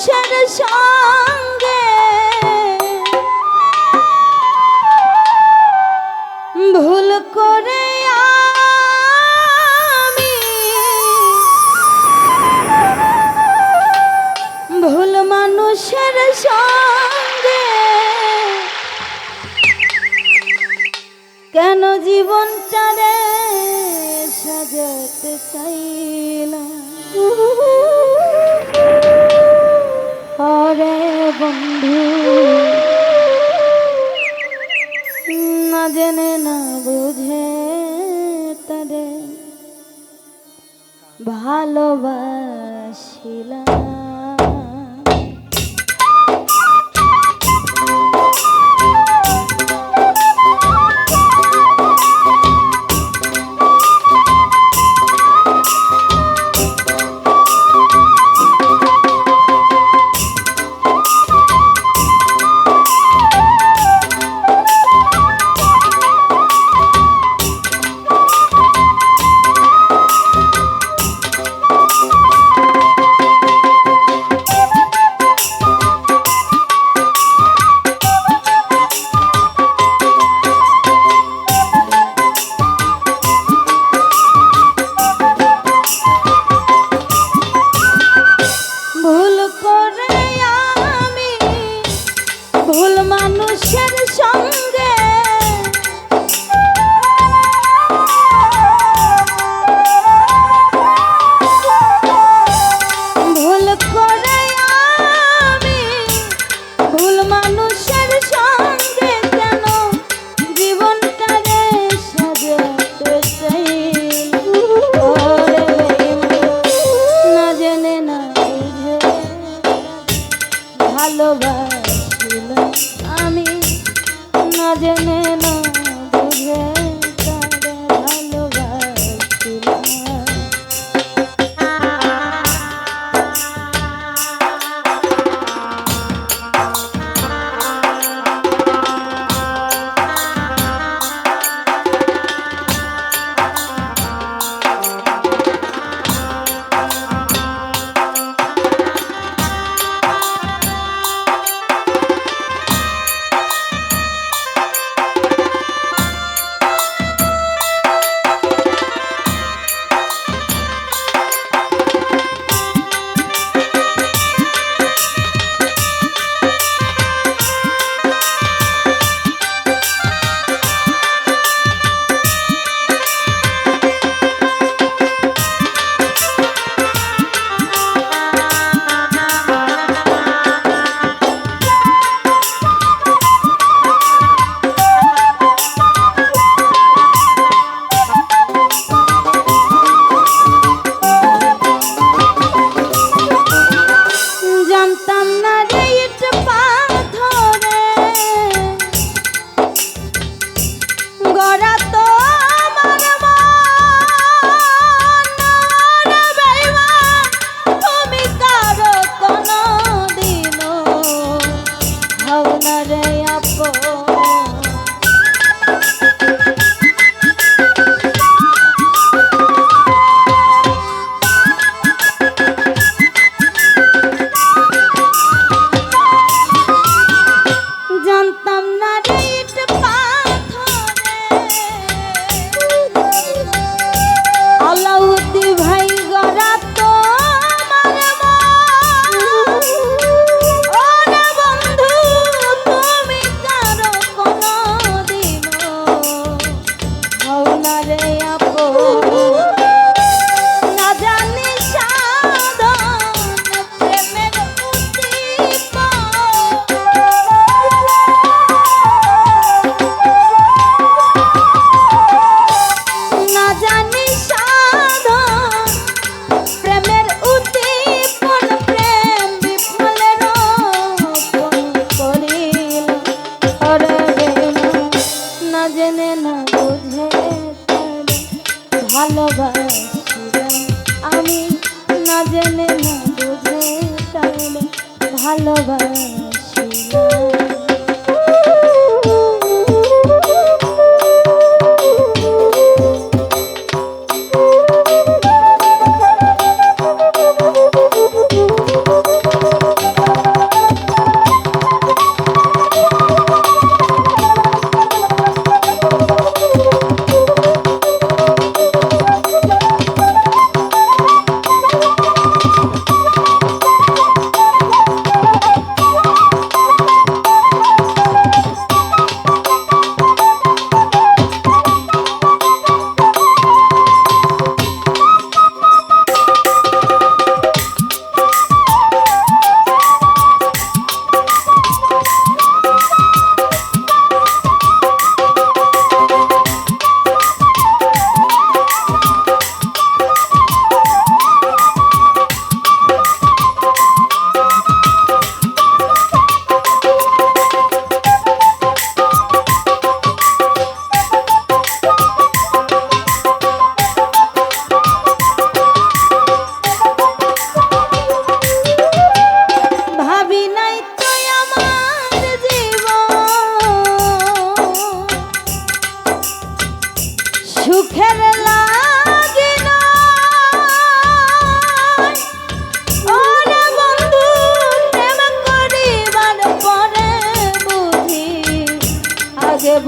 মানুষের সঙ্গে। ভুল করে আমি ভুল মানুষের সঙ্গে। কেন জীবনটারে সাজাতে চাই বন্ধু। না জেনে না বুঝে তাদের ভালোবাসিলাম। ভুল মানুষের সব ভালোবাসা।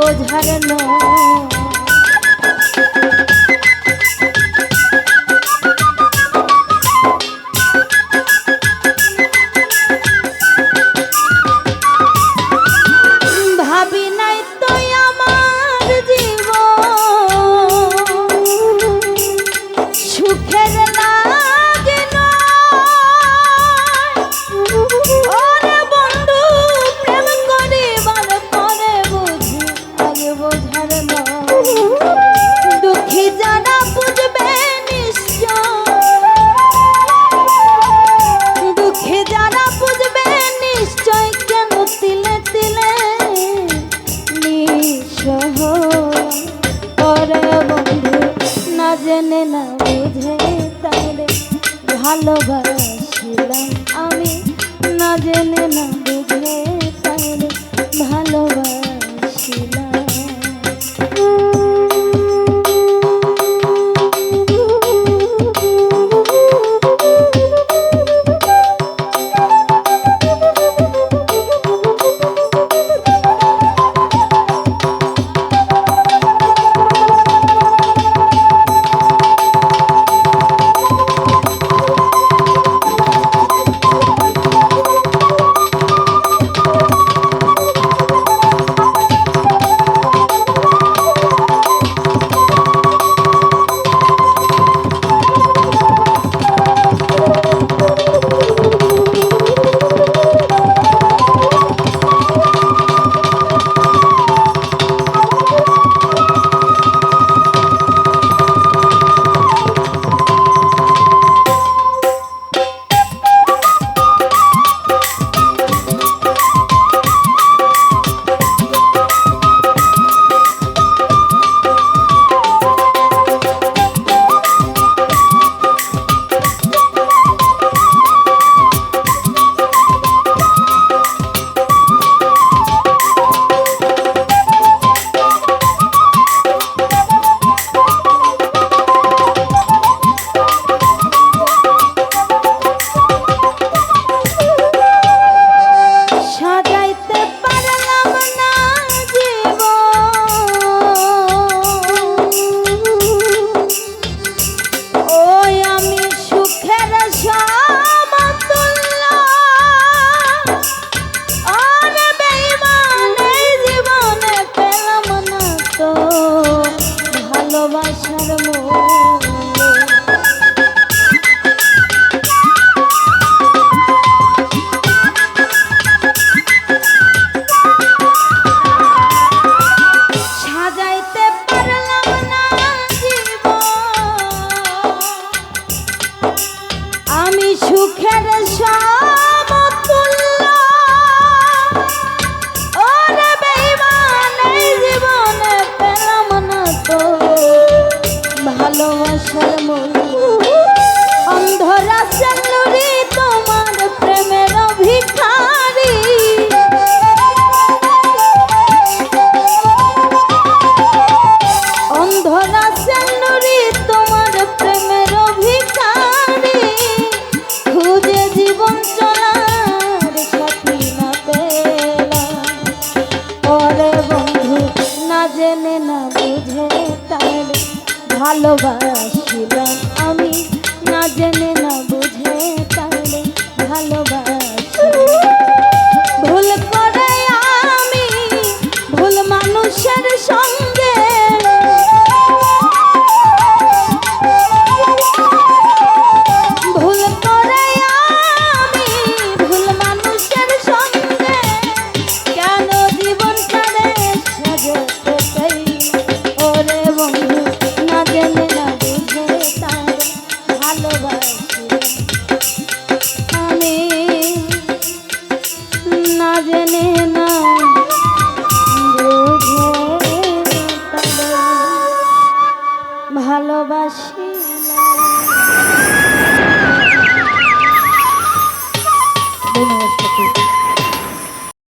বোঝার নয়। Bye-bye.